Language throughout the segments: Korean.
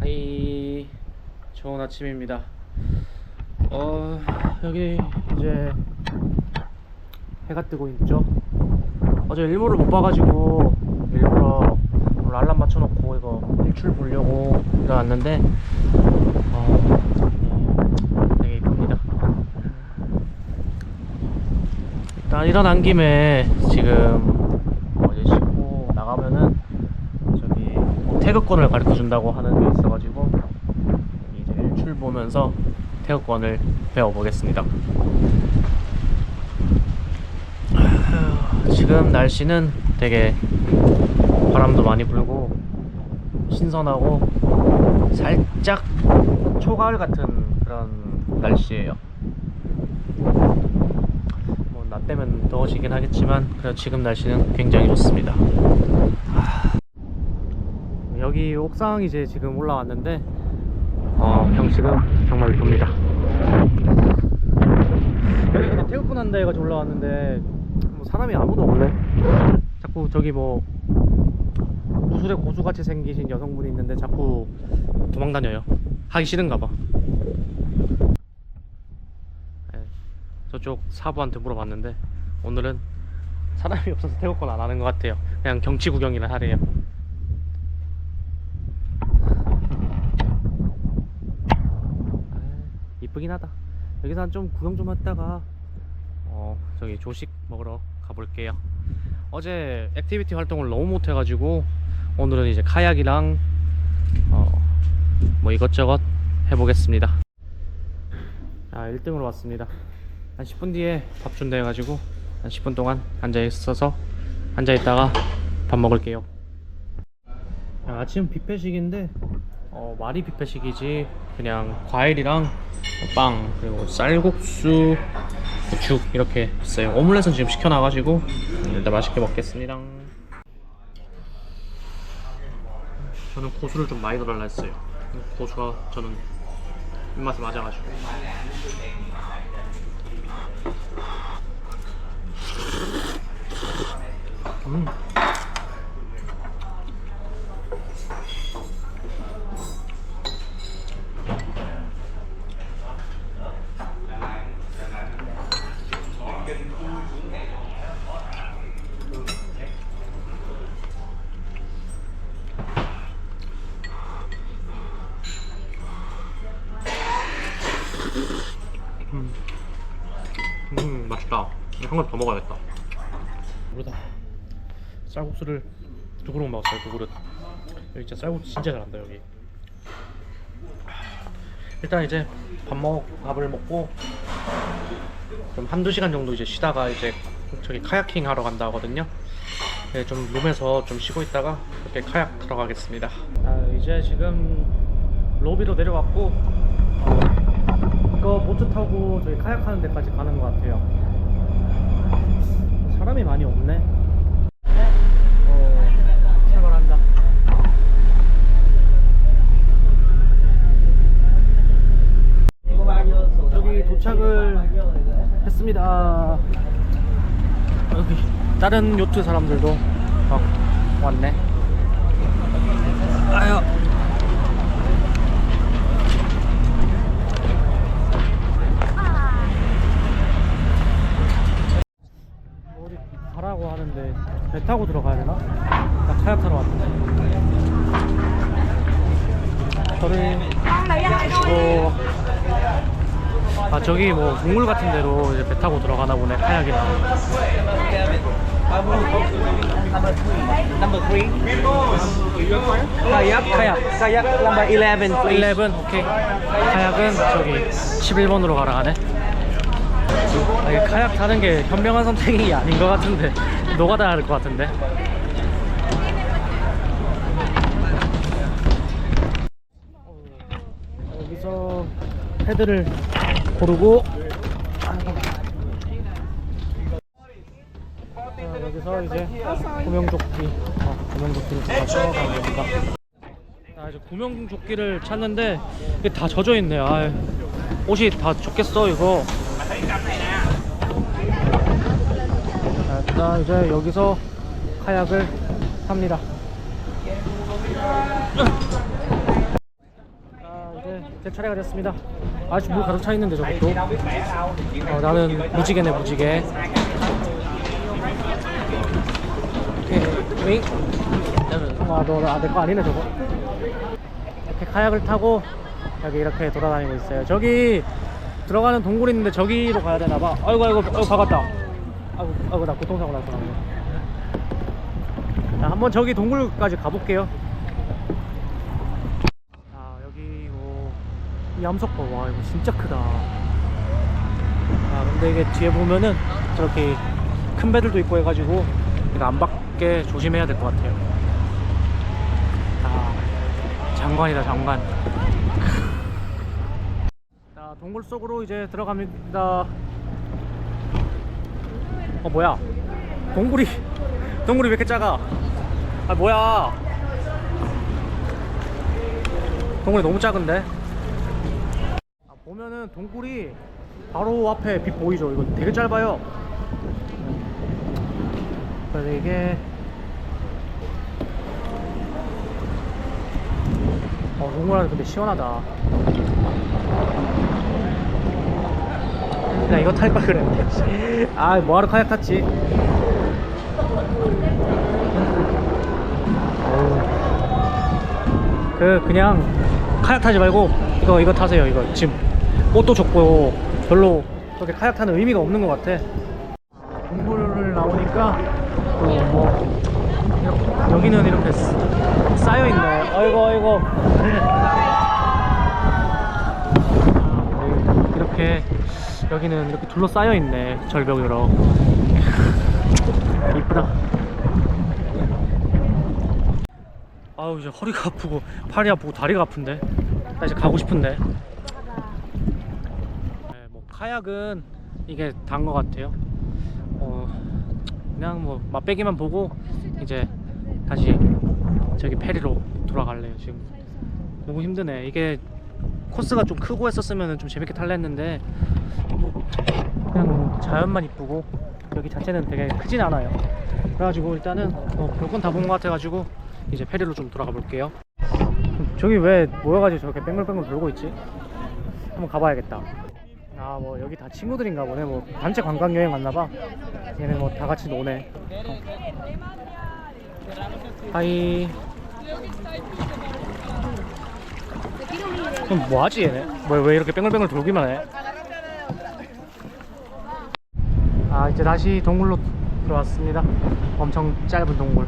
하이 좋은 아침입니다. 어 여기 이제 해가 뜨고 있죠? 어제 일몰을 못 봐가지고 일부러 알람 맞춰놓고 이거 일출 보려고 일어났는데 어, 되게 이쁩니다 일단 일어난 김에 지금 어제 씻고 나가면은 저기 뭐 태극권을 가르쳐 준다고 하는 게 있어가지고 이제 일출 보면서 태극권을 배워보겠습니다. 지금 날씨는 되게 바람도 많이 불고 신선하고 살짝 초가을 같은 그런 날씨예요. 때면 더워지긴 하겠지만 그래도 지금 날씨는 굉장히 좋습니다. 여기 옥상 이제 지금 올라왔는데 어 경치가 정말 이쁩니다. 여기 태극권 한다 해가지고 올라왔는데 뭐 사람이 아무도 없네. 자꾸 저기 뭐 무술의 고수같이 생기신 여성분이 있는데 자꾸 도망다녀요. 하기 싫은가 봐. 네, 저쪽 사부한테 물어봤는데 오늘은 사람이 없어서 태극권 안 하는 것 같아요 그냥 경치 구경이나 하래요 아, 이쁘긴 하다. 여기서 한 좀 구경 좀 했다가 어 저기 조식 먹으러 가볼게요. 어제 액티비티 활동을 너무 못해가지고 오늘은 이제 카약이랑 어 뭐 이것저것 해보겠습니다. 자 1등으로 왔습니다. 한 10분 뒤에 밥 준다 해가지고 한 10분 동안 앉아 있어서 앉아 있다가 밥 먹을게요. 야, 아침 뷔페식인데 어, 말이 뷔페식이지. 그냥 과일이랑 빵 그리고 쌀국수 죽 이렇게 있어요. 오믈렛은 지금 시켜놔가지고 일단 맛있게 먹겠습니다. 저는 고수를 좀 많이 했어요. 고수가 저는 입맛에 맞아가지고 음. 음 맛있다. 한 그릇 더 먹어야겠다. 모르다 쌀국수를 두 그릇 먹었어요. 두 그릇. 여기 진짜 쌀국수 진짜 잘한다 여기. 일단 이제 밥 먹, 밥을 먹고 좀 한두 시간 정도 이제 쉬다가 이제 저기 카야킹 하러 간다 하거든요. 네, 좀 룸에서 좀 쉬고 있다가 그렇게 카약 들어가겠습니다. 아, 이제 지금 로비로 내려왔고 어, 이거 보트 타고 저희 카약 하는 데까지 가는 것 같아요. 사람이 많이 없네. 어, 출발한다. 여기 도착을 했습니다. 여기 다른 요트 사람들도 막 왔네. 아유. 어디 가라고 하는데 배 타고 들어가야 되나? 나 카약 타러 왔는데 저를 아 저기 뭐 동물 같은 데로 이제 배 타고 들어가나 보네 카약이랑 Number three. Kayak, kayak, kayak number 11, please. 11 오케이 카약은 저기 11번으로 가라 하네. 아, 이게 카약 타는 게 현명한 선택이 아닌 것 같은데. 노가다 할것 같은데. 여기서 헤드를 고르고. 자, 여기서 이제 구명조끼 어, 구명조끼를 찾아서 가는 겁니다. 자 이제 구명조끼를 찾는데 이게 다 젖어 있네요. 아이, 옷이 다 젖겠어 이거. 자 이제 여기서 카약을 이 제제 차례가 됐습니다. 아직 물 가득 차 있는데 저것도. 어, 나는 무지개네 무지개. 오케이 윙. 아너내거 아니네 저거. 이렇게 카약을 타고 여기 이렇게 돌아다니고 있어요. 저기 들어가는 동굴 있는데 저기로 가야 되나 봐. 아이고 아이고 아이고 박았다. 아이고 아이고 나 교통사고 자 한번 저기 동굴까지 가볼게요 자 여기 뭐, 이 암석 봐 와 이거 진짜 크다. 아 근데 이게 뒤에 보면은 저렇게 큰 배들도 있고 해가지고 이거 안 받게 조심해야 될 것 같아요. 아 장관이다 장관. 자 동굴 속으로 이제 들어갑니다. 어 뭐야? 동굴이 동굴이 왜 이렇게 작아? 아 뭐야? 동굴이 너무 작은데? 아, 보면은 동굴이 바로 앞에 빛 보이죠? 이거 되게 짧아요. 그래서 이게 어 동굴 안에 근데 시원하다. 그냥 이거 탈 걸 그랬는데. 아 뭐하러 카약 탔지. 그 그냥 카약 타지 말고 이거 이거 타세요 이거 지금 꽃도 적고 별로 그렇게 카약 타는 의미가 없는 것 같아. 동굴을 나오니까 또뭐 여기는 이렇게 쌓여 있네 아이고 아이고. 아, 이렇게 여기는 이렇게 둘러싸여 있네 절벽으로. 이쁘다. 아우 이제 허리가 아프고 팔이 아프고 다리가 아픈데? 나 이제 가고 싶은데. 네, 뭐 카약은 이게 단 것 같아요. 어 그냥 뭐 맛배기만 보고 이제 다시 저기 페리로 돌아갈래요 지금. 너무 힘드네. 이게 코스가 좀 크고 했었으면 좀 재밌게 탈려 했는데 그냥 뭐 자연만 이쁘고 여기 자체는 되게 크진 않아요. 그래가지고 일단은 뭐 별건 다 본 것 같아가지고 이제 페리로 좀 돌아가 볼게요. 저기 왜 모여가지고 저렇게 뺑글뺑글 돌고 있지? 한번 가봐야겠다 아 뭐 여기 다 친구들인가 보네. 뭐 단체 관광 여행 왔나 봐. 얘네 뭐 다 같이 노네. 하이. 그럼 뭐하지 얘네? 왜, 왜 이렇게 뺑글뺑글 돌기만 해? 아 이제 다시 동굴로 들어왔습니다. 엄청 짧은 동굴.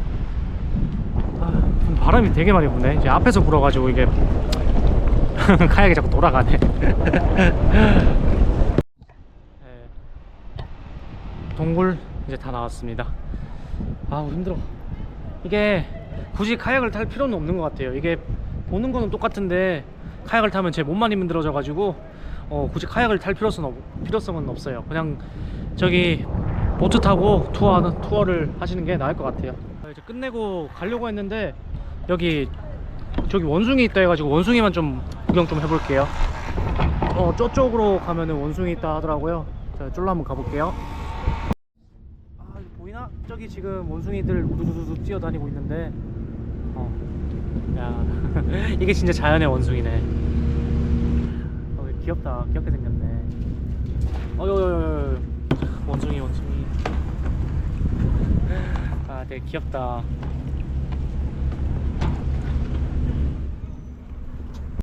아, 바람이 되게 많이 부네. 이제 앞에서 불어가지고 이게 카약이 자꾸 돌아가네 네. 동굴 이제 다 나왔습니다. 아우 힘들어. 이게 굳이 카약을 탈 필요는 없는 것 같아요. 이게 보는 거는 똑같은데 카약을 타면 제 몸만 힘들어져 가지고 어, 굳이 카약을 탈 필요성은, 없, 필요성은 없어요. 그냥 저기 보트 타고 투어하는 투어를 하시는 게 나을 것 같아요. 아, 이제 끝내고 가려고 했는데 여기 저기 원숭이 있다 해가지고 원숭이만 좀 구경 좀 해볼게요. 어 저쪽으로 가면은 원숭이 있다 하더라고요. 자 쫄로 한번 가볼게요 보이나? 저기 지금 원숭이들 우두두두 뛰어다니고 있는데 어. 야 이게 진짜 자연의 원숭이네 어, 귀엽다 귀엽게 생겼네 어여여여 원숭이 원숭이 아 되게 귀엽다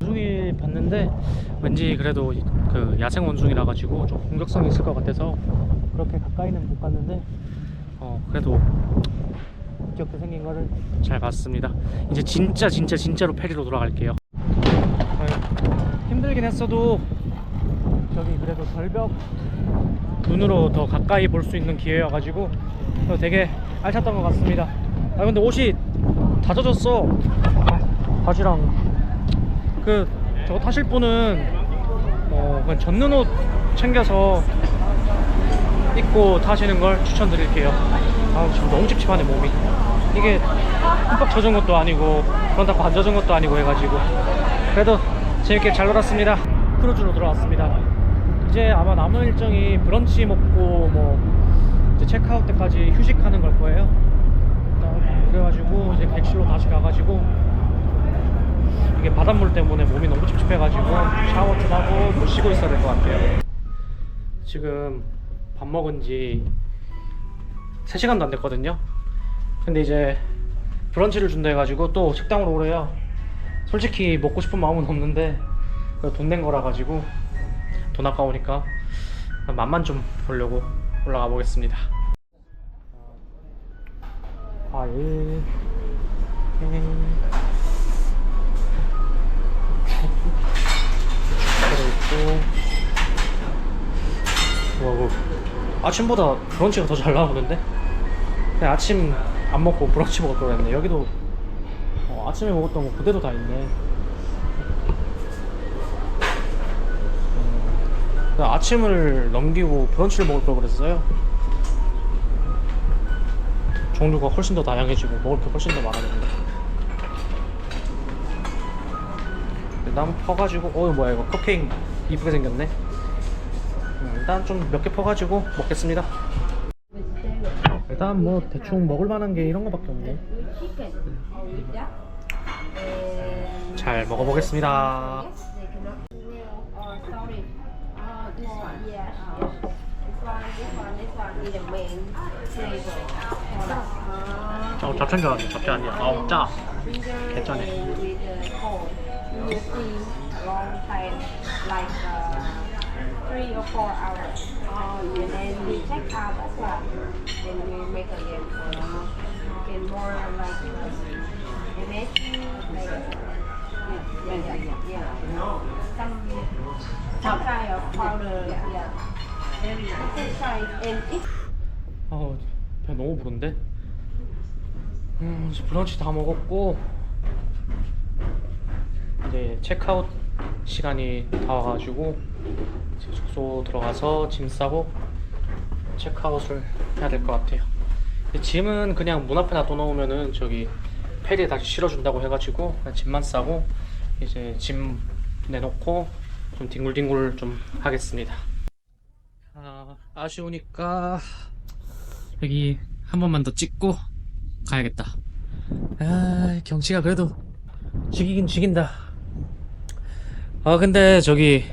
원숭이 봤는데 왠지 그래도 그 야생 원숭이라 가지고 좀 공격성이 있을 것 같아서 그렇게 가까이는 못 갔는데 어 그래도 귀엽게 생긴 거를? 잘 봤습니다. 이제 진짜 진짜 진짜로 페리로 돌아갈게요. 어, 힘들긴 했어도 저기 그래도 절벽 눈으로 더 가까이 볼 수 있는 기회여가지고 어, 되게 알찼던 것 같습니다. 아 근데 옷이 다 젖었어. 바지랑. 그 저거 타실 분은 어 그냥 젖는 옷 챙겨서 입고 타시는 걸 추천드릴게요. 아 지금 너무 찝찝하네 몸이. 이게 흠뻑 젖은 것도 아니고 그런다고 안 젖은 것도 아니고 해가지고. 그래도 재밌게 잘 놀았습니다. 크루즈로 돌아왔습니다. 이제 아마 남은 일정이 브런치 먹고 뭐 이제 체크아웃 때까지 휴식하는 걸 거예요. 그래가지고 이제 객실로 다시 가가지고 이게 바닷물 때문에 몸이 너무 찝찝해가지고 샤워 좀 하고 뭐 쉬고 있어야 될 것 같아요. 지금 밥 먹은 지 3시간도 안 됐거든요. 근데 이제 브런치를 준다 해가지고 또 식당으로 오래요. 솔직히 먹고 싶은 마음은 없는데 돈 낸 거라 가지고 돈 아까우니까 맛만 좀 보려고 올라가 보겠습니다. 과일, 들어있고, 와, 뭐, 아침보다 브런치가 더 잘 나오는데? 그냥 아침 안 먹고 브런치 먹을 걸 했네. 여기도 어, 아침에 먹었던 거 그대로 다 있네. 음, 아침을 넘기고 브런치를 먹을 걸 그랬어요. 종류가 훨씬 더 다양해지고 먹을 게 훨씬 더 많아졌네. 일단 퍼가지고 어 뭐야 이거 컵케이크 이쁘게 생겼네. 음, 일단 좀 몇 개 퍼가지고 먹겠습니다. 일단 뭐 대충 먹을 만한 게 이런 거밖에 없네. 잘 먹어보겠습니다. Uh. Uh. Uh, 어, 잡채인 줄 알았네. 잡채 아니야. 아우, 짜. 괜찮네. Three or four hours. Uh, and then we check out as well. Then we make again. Uh, and more like uh, image, like yeah, yeah, yeah, yeah. Some some kind of powder, yeah. You can try and it. 아우, 배 너무 부른데? 음, 이제 브런치 다 먹었고, 이제 체크아웃 시간이 다 와가지고, 이제 숙소 들어가서 짐 싸고, 체크아웃을 해야 될 것 같아요. 짐은 그냥 문 앞에 놔둬놓으면은 저기 페리에 다시 실어준다고 해가지고, 그냥 짐만 싸고, 이제 짐 내놓고, 좀 뒹굴뒹굴 좀 하겠습니다. 아, 아쉬우니까 여기 한 번만 더 찍고 가야겠다. 아, 경치가 그래도 죽이긴 죽인다. 아, 근데 저기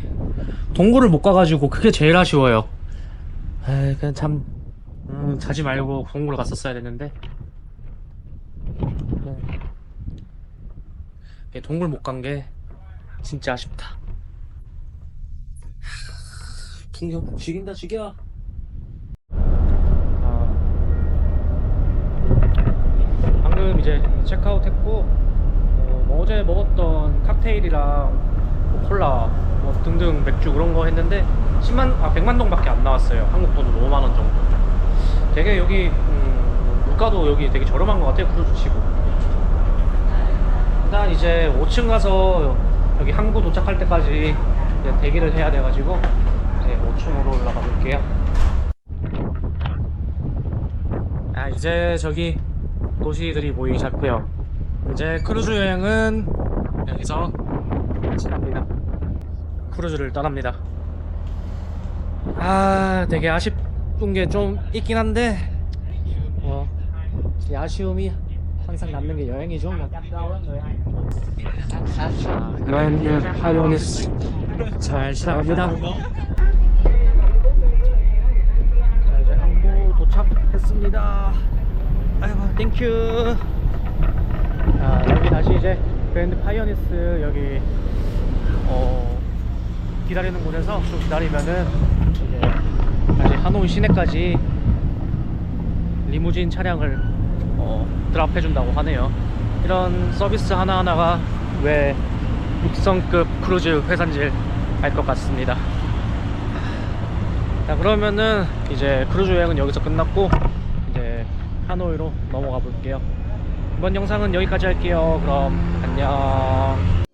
동굴을 못 가가지고 그게 제일 아쉬워요. 아, 그냥 참 음, 자지 말고 동굴을 갔었어야 됐는데. 네, 동굴 못 간 게 진짜 아쉽다. 풍경 죽인다 죽여. 아, 방금 이제 체크아웃 했고 어, 뭐 어제 먹었던 칵테일이랑 뭐 콜라 뭐 등등 맥주 그런 거 했는데 10만 아 100만 동밖에 안 나왔어요. 한국 돈으로 5만 원 정도. 되게 여기 음, 물가도 여기 되게 저렴한 것 같아요. 크루즈 치고. 일단 이제 5층 가서 여기 항구 도착할 때까지 대기를 해야 돼가지고 이제 5층으로 올라가 볼게요. 아 이제 저기 도시들이 보이기 시작해요. 이제 크루즈 여행은 여기서 시작합니다. 크루즈를 떠납니다. 아 되게 아쉽은 게 좀 있긴 한데 뭐이 아쉬움이 항상 남는 게 여행이죠. 뭐. 그랜드 파이오니스 잘 시작합니다. 자 이제 항구 도착했습니다. 아이고 땡큐. 자 여기 다시 이제 그랜드 파이오니스 여기 어 기다리는 곳에서 좀 기다리면은 이제 다시 하노이 시내까지 리무진 차량을 어, 드랍해 준다고 하네요. 이런 서비스 하나하나가 왜 육성급 크루즈 회사인지 알것 같습니다. 자 그러면은 이제 크루즈 여행은 여기서 끝났고 이제 하노이로 넘어가 볼게요. 이번 영상은 여기까지 할게요. 그럼 안녕.